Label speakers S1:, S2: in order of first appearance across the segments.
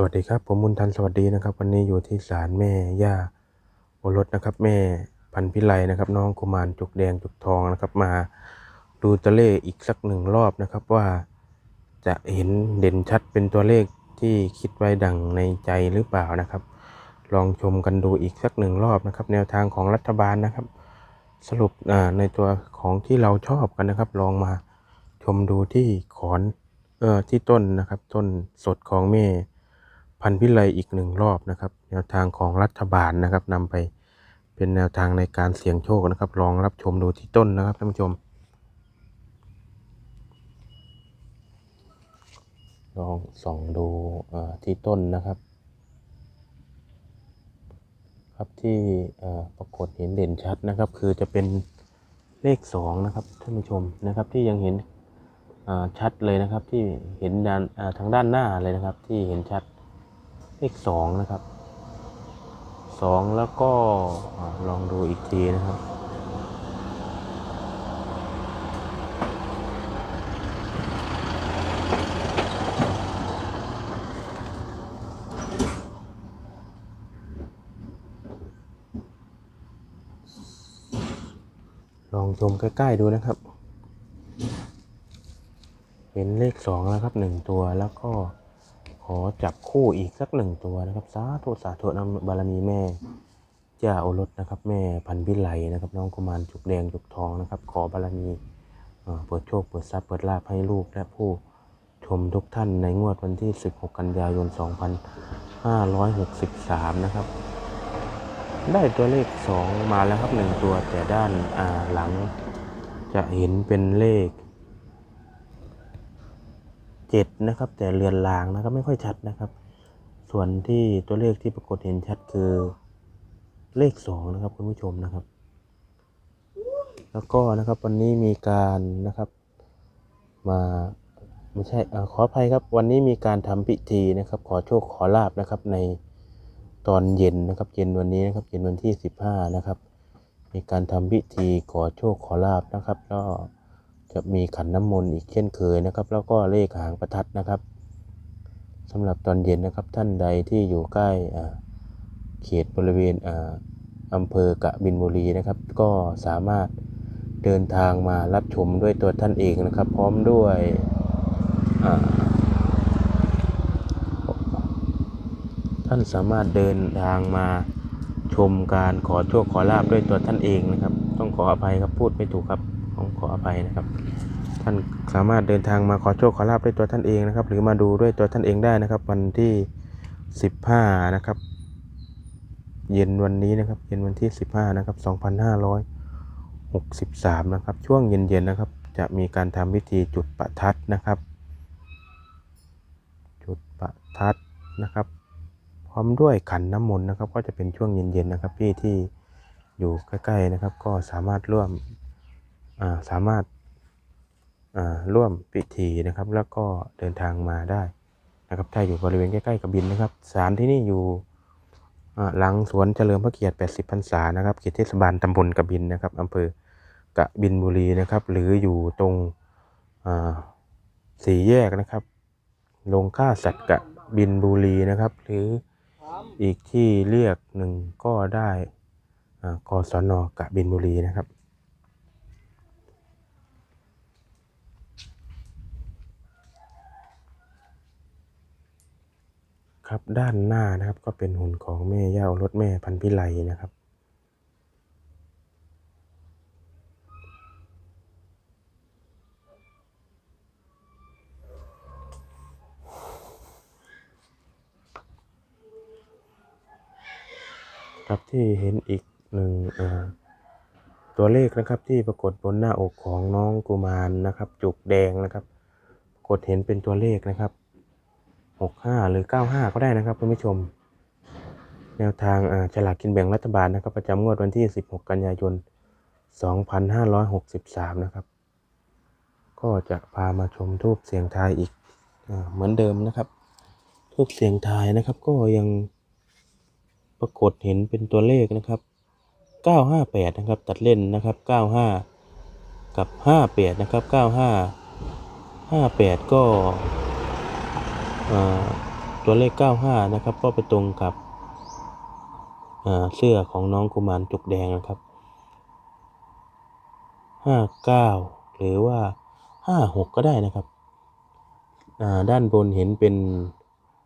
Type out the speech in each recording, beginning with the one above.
S1: สวัสดีครับ ผมมุนทันสวัสดีนะครับ วันนี้อยู่ที่ศาลแม่ย่าโอรสนะครับ แม่พันพิไลนะครับ น้องกุมารจุกแดงจุกทองนะครับ มาดูตัวเลขอีกสักหนึ่งรอบนะครับ ว่าจะเห็นเด่นชัดเป็นตัวเลขที่คิดไว้ดังในใจหรือเปล่านะครับ ลองชมกันดูอีกสักหนึ่งรอบนะครับ แนวทางของรัฐบาลนะครับ สรุปในตัวของที่เราชอบกันนะครับ ลองมาชมดูที่ขอนเอ่อที่ต้นนะครับ ต้นสดของแม่ พันธุ์พิไลอีกหนึ่งรอบนะครับ แนวทางของรัฐบาลนะครับนำไปเป็นแนวทางในการเสี่ยงโชคนะครับ ลองรับชมดูที่ต้นนะครับท่านผู้ชม ลองส่องดูที่ต้นนะครับ ครับที่ปรากฏเห็นเด่นชัดนะครับ คือจะเป็นเลขสองนะครับท่านผู้ชมนะครับที่ยังเห็นชัดเลยนะครับที่เห็นด้านทางด้านหน้าเลยนะครับที่เห็นชัด เลขสองนะครับสองแล้วก็ลองดูอีกทีนะครับลองชมใกล้ๆดูนะครับ เห็นเลขสองแล้วครับหนึ่งตัวแล้วก็ อจับคู่อีกสักหนึ่งตัวนะครับ สาธุสาธุนำบารมีแม่เจ้าโอรสนะครับ แม่พันพิไลนะครับ น้องกุมารจุกแดงจุกทองนะครับ ขอบารมีเปิดโชคเปิดทรัพย์เปิดลาภให้ลูกและผู้ชมทุกท่านในงวดวันที่ 16 กันยายน 2563 นะครับ ได้ตัวเลข 2 มาแล้วครับหนึ่งตัวแต่ด้านหลังจะเห็นเป็นเลข เจ็ดนะครับ แต่เรือนรางนะครับไม่ค่อยชัดนะครับ ส่วนที่ตัวเลขที่ปรากฏเห็นชัดคือเลขสองนะครับคุณผู้ชมนะครับ แล้วก็นะครับวันนี้มีการนะครับมาไม่ใช่อขออภัยครับ วันนี้มีการทำพิธีนะครับ ขอโชคขอลาบนะครับในตอนเย็นนะครับเย็นวันนี้นะครับเย็นวันที่สิบห้านะครับ มีการทำพิธีขอโชคขอลาบนะครับแล้ว จะมีขันน้ำมนต์อีกเช่นเคยนะครับ แล้วก็เลขหางประทัดนะครับสำหรับตอนเย็นนะครับท่านใดที่อยู่ใกล้เขตบริเวณอำเภอกะบินบุรีนะครับ ก็สามารถเดินทางมารับชมด้วยตัวท่านเองนะครับ พร้อมด้วยท่านสามารถเดินทางมาชมการขอโชคขอลาบด้วยตัวท่านเองนะครับ ต้องขออภัยครับพูดไม่ถูกครับ ขออภัยนะครับ ท่านสามารถเดินทางมาขอโชคขอลาบด้วยตัวท่านเองนะครับ หรือมาดูด้วยตัวท่านเองได้นะครับ วันที่ 15 นะครับ เย็นวันนี้นะครับ เย็นวันที่ 15 นะครับ 2563 นะครับ ช่วงเย็นๆนะครับ จะมีการทำพิธีจุดประทัดนะครับ จุดประทัดนะครับ พร้อมด้วยขันน้ำมนต์นะครับ ก็จะเป็นช่วงเย็นๆนะครับพี่ที่อยู่ใกล้ๆนะครับ ก็สามารถร่วม สามารถาร่วมพิธีนะครับ แล้วก็เดินทางมาได้นะครับถ้าอยู่บริเวณใกล้ๆกับบินนะครับศาลที่นี่อยู่หลังสวนเฉลิมพระเกียรติ 80 พรรษานะครับเขตเทศบาลตำบลกะบินนะครับอำเภอกะบินบุรีนะครับ หรืออยู่ตรงสี่แยกนะครับโรงฆ่าสัตว์กะบินบุรีนะครับ หรืออีกที่เรียกหนึ่งก็ได้กศนกะบินบุรีนะครับ ครับด้านหน้านะครับก็เป็นหุ่นของแม่ย่าอรถแม่พันพิไลนะครับ ครับที่เห็นอีกหนึ่งตัวเลขนะครับที่ปรากฏบนหน้าอกของน้องกุมารนะครับ จุกแดงนะครับกฏเห็นเป็นตัวเลขนะครับ หกห้าหรือเก้าห้าก็ได้นะครับคุณผู้ชม แนวทางฉลากกินแบ่งรัฐบาลนะครับ ประจำงวดวันที่ 16 กันยายน 2563 นะครับ ก็จะพามาชมทูบเสียงทายอีกอเหมือนเดิมนะครับ ทูบเสียงทายนะครับ ก็ยังปรากฏเห็นเป็นตัวเลขนะครับ 958 นะครับ ตัดเล่นนะครับ 95 กับ 58 นะครับ 95 58 ก็ ตัวเลข 95 นะครับ ก็ไปตรงกับเสื้อของน้องกุมารจุกแดงนะครับ 59 หรือว่า 56 ก็ได้นะครับ ด้านบนเห็นเป็น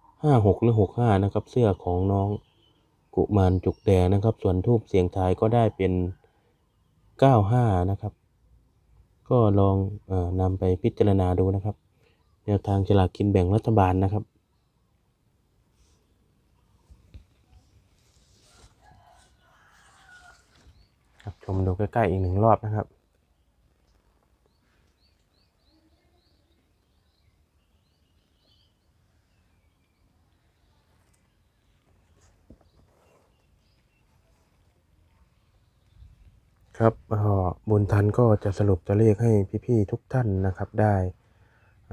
S1: 56 หรือ 65 นะครับ เสื้อของน้องกุมารจุกแดงนะครับ ส่วนทูบเสียงทายก็ได้เป็น 95 นะครับ ก็ลองอนำไปพิจารณาดูนะครับ แนวทางฉลากกินแบ่งรัฐบาลนะครับครับ ชมดูใกล้ๆอีกหนึ่งรอบนะครับครับเอ่อบุญทันก็จะสรุปตัวเลขให้พี่ ๆ ทุกท่านนะครับได้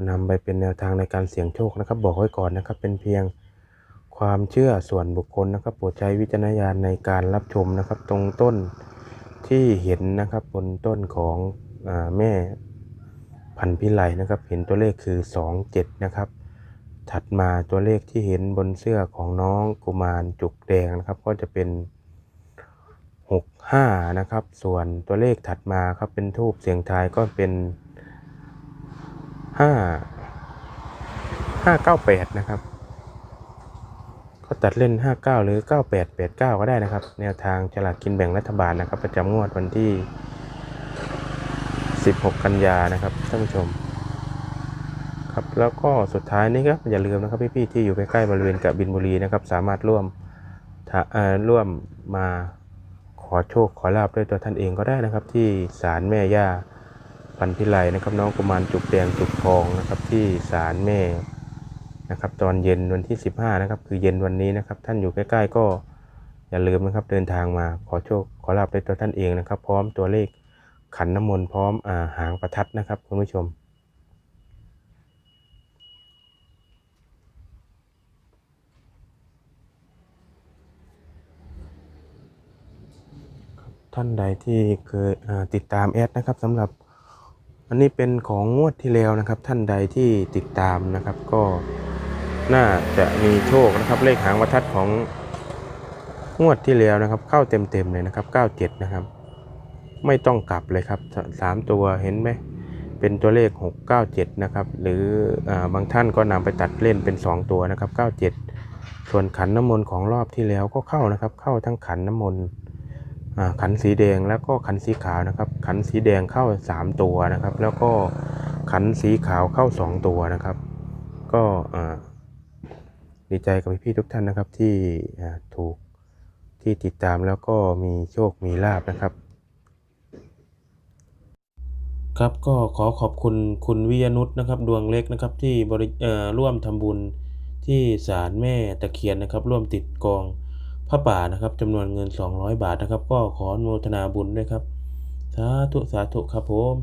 S1: นำไปเป็นแนวทางในการเสี่ยงโชคนะครับ บอกไว้ก่อนนะครับ เป็นเพียงความเชื่อส่วนบุคคลนะครับโปรดใช้วิจารณญาณในการรับชมนะครับ ตรงต้นที่เห็นนะครับบนต้นของอแม่พันพิไลนะครับ เห็นตัวเลขคือ 27 นะครับ ถัดมาตัวเลขที่เห็นบนเสื้อของน้องกุมารจุกแดงนะครับ ก็จะเป็น 65 นะครับ ส่วนตัวเลขถัดมาครับเป็นทูบเสียงทายก็เป็น 5 598นะครับก็ตัดเล่น 59 หรือ 9889 ก็ได้นะครับ แนวทางฉลากกินแบ่งรัฐบาลนะครับ ประจำงวดวันที่ 16 กันยานะครับท่านผู้ชม ครับแล้วก็สุดท้ายนี้ครับอย่าลืมนะครับพี่ๆที่อยู่ใกล้ๆบริเวณกับบินบุรีนะครับ สามารถร่วมร่วมมาขอโชคขอลาบด้วยตัวท่านเองก็ได้นะครับ ที่ศาลแม่ย่า พันพิไลนะครับน้องกุมารจุกแดงจุกทองนะครับที่ศาลแม่นะครับตอนเย็นวันที่ 15นะครับคือเย็นวันนี้นะครับท่านอยู่ใกล้ๆก็อย่าลืมนะครับเดินทางมาขอโชคขอลาบด้วยตัวท่านเองนะครับ พร้อมตัวเลขขันน้ำมนต์พร้อมอาหางประทัดนะครับคุณผู้ชม ท่านใดที่เคยอ่าติดตามแอดนะครับสำหรับ อันนี้เป็นของงวดที่แล้วนะครับ ท่านใดที่ติดตามนะครับ ก็น่าจะมีโชคนะครับเลขหางประทัดของงวดที่แล้วนะครับ เข้าเต็มๆเลยนะครับ 97 นะครับ ไม่ต้องกลับเลยครับสสามตัวเห็นไหมเป็นตัวเลข 697 นะครับ หรืออบางท่านก็นำไปตัดเล่นเป็น 2 ตัวนะครับ 97 ส่วนขันน้ำมนต์ของรอบที่แล้วก็เข้านะครับ เข้าทั้งขันน้ำมนต์ ขันสีแดงแล้วก็ขันสีขาวนะครับ ขันสีแดงเข้า 3 ตัวนะครับ แล้วก็ขันสีขาวเข้า 2 ตัวนะครับ ก็ดีใจกับพี่ๆทุกท่านนะครับที่ถูกที่ติดตามแล้วก็มีโชคมีลาบนะครับ ครับก็ขอขอบคุณคุณวิยนุชนะครับดวงเล็กนะครับที่บริร่วมทำบุญที่ศาลแม่ตะเคียนนะครับ ร่วมติดกอง พระป่านะครับจำนวนเงิน 200 บาทนะครับ ก็ขออนุโมทนาบุญด้วยครับ สาธุ สาธุครับผม